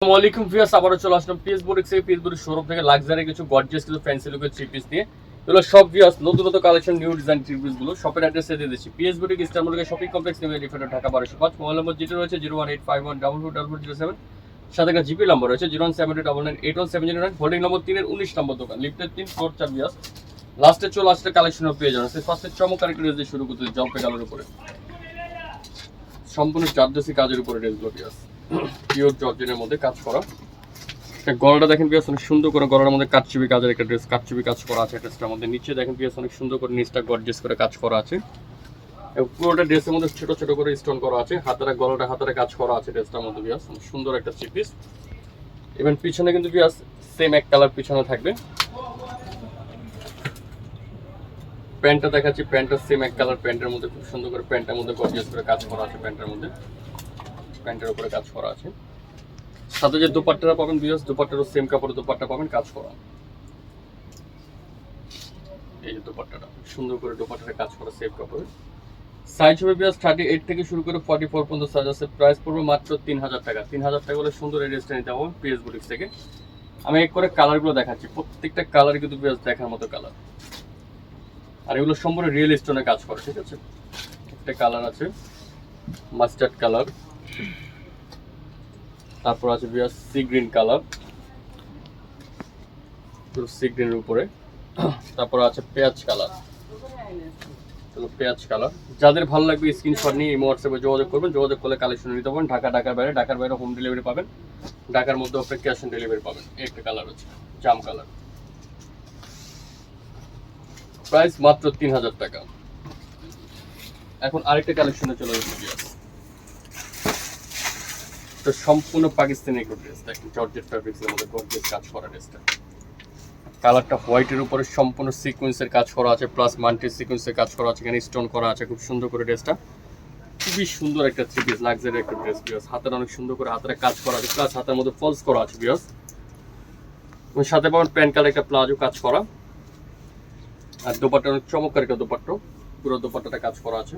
আসসালামু আলাইকুম ভিউয়ার্স, আবারও চলে আসলাম পিএস বুটিক্স থেকে পিএস বুটিক শোরুম থেকে লাক্সারি কিছু গর্জিয়াস কিছু ফ্যান্সি লুকের থ্রি পিস দিয়ে এগুলো সব ভিউয়ার্স নতুন নতুন কালেকশন নিউ ডিজাইন থ্রি পিসগুলো শপের অ্যাড্রেসে দিয়ে দিচ্ছি। PS boutique ইস্টারমোলের shopping complex new elephant Dhaka বারোশো পাঁচ। মোবাইল নম্বর যেটা রয়েছে zero one eight five one double four double zero seven সাথে একটা জিপি নম্বর রয়েছে zero one seven two double nine eight one seven zero nine holding number তিনের উনিশ নম্বর দোকান। লিফটের তিন ফ্লোর চার ভিউয়ার্স লাস্টে চলে আসতে কালেকশনও পেয়ে যাবেন। সেই ফার্স্টে চমৎকার একটা দিয়ে শুরু করতে জম্পে কালার উপরে। সম্পূর্ণ জারদেশি কাজের উপরে ড্রেসগুলো পিয়াস পিওর জর্জেনের মধ্যে কাজ করা। গলাটা দেখেন পিয়াস অনেক সুন্দর করে গলার মধ্যে কাটচুবি কাজের একটা ড্রেস কাটচুবি কাজ করা আছে ড্রেসটার মধ্যে। নিচে দেখেন পিয়াস অনেক সুন্দর করে নিচটা গর্জেস করে কাজ করা আছে। এবং পুরোটা ড্রেসের মধ্যে ছোট ছোট করে স্টোন করা আছে। হাতারা, গলাটা হাতারে কাজ করা আছে ড্রেসটার মধ্যে পিয়াস সুন্দর একটা থ্রি পিস এবং পিছনে কিন্তু পিয়াস সেম এক কালার পিছনে থাকবে। প্যান্টটা দেখাচ্ছি প্যান্টটা সেম এক কালার প্যান্টের মধ্যে খুব সুন্দর করে প্যান্টের মধ্যে গর্জিয়াস করে কাজ করা আছে প্যান্টের মধ্যে। প্যান্টের উপরে কাজ করা আছে। সাথে যে দোপাট্টাটা পাবেন বিয়াস দোপাট্টারও সেম কাপড়ের দোপাট্টা পাবেন, কাজ করা। এই যে দোপাট্টাটা, সুন্দর করে দোপাট্টাটা কাজ করা সেম কাপড়ে। সাইজ হবে বিয়াস থার্টি এইট থেকে শুরু করে ফর্টি ফোর পর্যন্ত সাইজ আছে। প্রাইস পড়বে মাত্র তিন হাজার টাকা। তিন হাজার টাকা হলে সুন্দর এই ড্রেসটা নিতে পারব পিএস বুটিক্স থেকে। আমি এক করে কালারগুলো দেখাচ্ছি। প্রত্যেকটা কালার কিন্তু বিয়াস দেখার মতো কালার আর এগুলো সম্পূর্ণ রিয়েল স্টোনে কাজ করে, ঠিক আছে? একটা কালার আছে মাস্টার্ড কালার তারপর আছে বিয়াস সি গ্রিন কালার। সি গ্রিনের উপরে। তারপর আছে পেঁয়াজ কালার। পেঁয়াজ কালার। যাদের ভালো লাগবে স্ক্রিনশট নিয়ে এই হোয়াটসঅ্যাপে যোগাযোগ করবেন। যোগাযোগ করলে কালেকশন নিতে পারবেন। ঢাকা, ঢাকার বাইরে। ঢাকার বাইরে হোম ডেলিভারি পাবেন। ঢাকার মধ্যে আপনি ক্যাশ অন ডেলিভারি পাবেন। একটা কালার আছে, জাম কালার। প্রাইস মাত্র তিন হাজার টাকা। এখন আরেকটা কালেকশনে চলে যাচ্ছে। তো সম্পূর্ণ পাকিস্তানি একটা ড্রেস দেখেন জর্জেট ফ্যাব্রিক্সের মধ্যে কাজ করা ড্রেসটা কালারটা হোয়াইটের উপরে সম্পূর্ণ সিকোয়েন্সের কাজ করা আছে প্লাস মাল্টি সিকোয়েন্সের কাজ করা আছে, এখানে স্টোন করা আছে, খুব সুন্দর করে ড্রেসটা খুবই সুন্দর একটা থ্রি পিস লাক্সারি একটা ড্রেস বিয়াস হাতের অনেক সুন্দর করে হাতের কাজ করা আছে প্লাস হাতের মধ্যে ফলস করা আছে বিয়াস সাথে পাবেন প্যান্ট কালার একটা প্লাজো কাজ করা। আর দোপাট্টা অনেক চমৎকার একটা দোপাট্টা। পুরো দোপাট্টাটা কাজ করা আছে।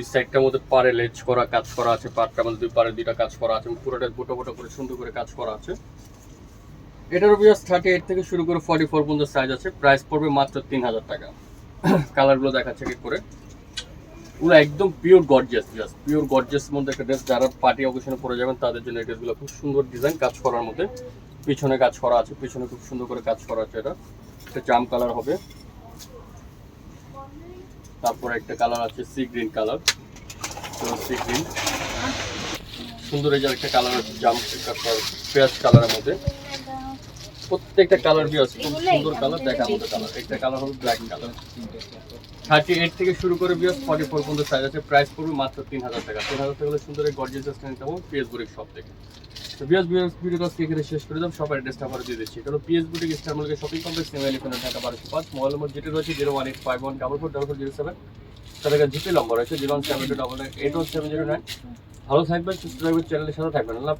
দুই সাইডটার মধ্যে পারে লেজ করা কাজ করা আছে পাটটার মধ্যে দুই পারে দুইটা কাজ করা আছে, পুরোটা গোটা গোটা করে, সুন্দর করে কাজ করা আছে। এটার বিয়াস থার্টি এইট থেকে শুরু করে ফর্টি ফোর পর্যন্ত সাইজ আছে প্রাইস পড়বে মাত্র তিন হাজার টাকা। কালারগুলো দেখাচ্ছে কি করে। পুরো একদম pure gorgeous just pure gorgeous মধ্যে একটা ড্রেস যারা পার্টি অকেশনে পরে যাবেন, তাদের জন্য এই ড্রেসগুলো খুব সুন্দর ডিজাইন কাজ করার মধ্যে। পিছনে কাজ করা আছে, পিছনে খুব সুন্দর করে কাজ করা আছে এটা। একটা জাম কালার হবে। তারপর একটা কালার আছে sea green colour sea green সুন্দর এই যে একটা কালার আছে জাম পেঁয়াজ কালারের মধ্যে। প্রত্যেকটা কালার বি আছে খুব সুন্দর কালার দেখার মতো কালার একটা কালার হবে ব্ল্যাক কালার থার্টি এইট থেকে শুরু করে বিয়াস ফর্টি ফোর পর্যন্ত সাইজ আছে। প্রাইস পড়বে মাত্র তিন হাজার টাকা। তিন হাজার টাকা হলে সুন্দর গর্জিয়াস নিতে পাবো পিএস বুটিক শপ থেকে তো বিয়াস বিয়াস ভিডিও আজকে এখানে শেষ করে সবার আবার দিয়ে দিচ্ছি। পিএস বুটিক স্টার মলকে শপিং কমপ্লেক্স নেমে এলিফেন্ট ঢাকা বারোশো পাঁচ। মোবাইল নম্বর যেটা রয়েছে zero one eight five one double four double four zero seven তাদের কাছে জিপে নম্বর রয়েছে zero one seven two double eight one seven zero nine ভালো থাকবেন, সুস্থ থাকবেন চ্যানেলের সাথে থাকবেন। আল্লাহ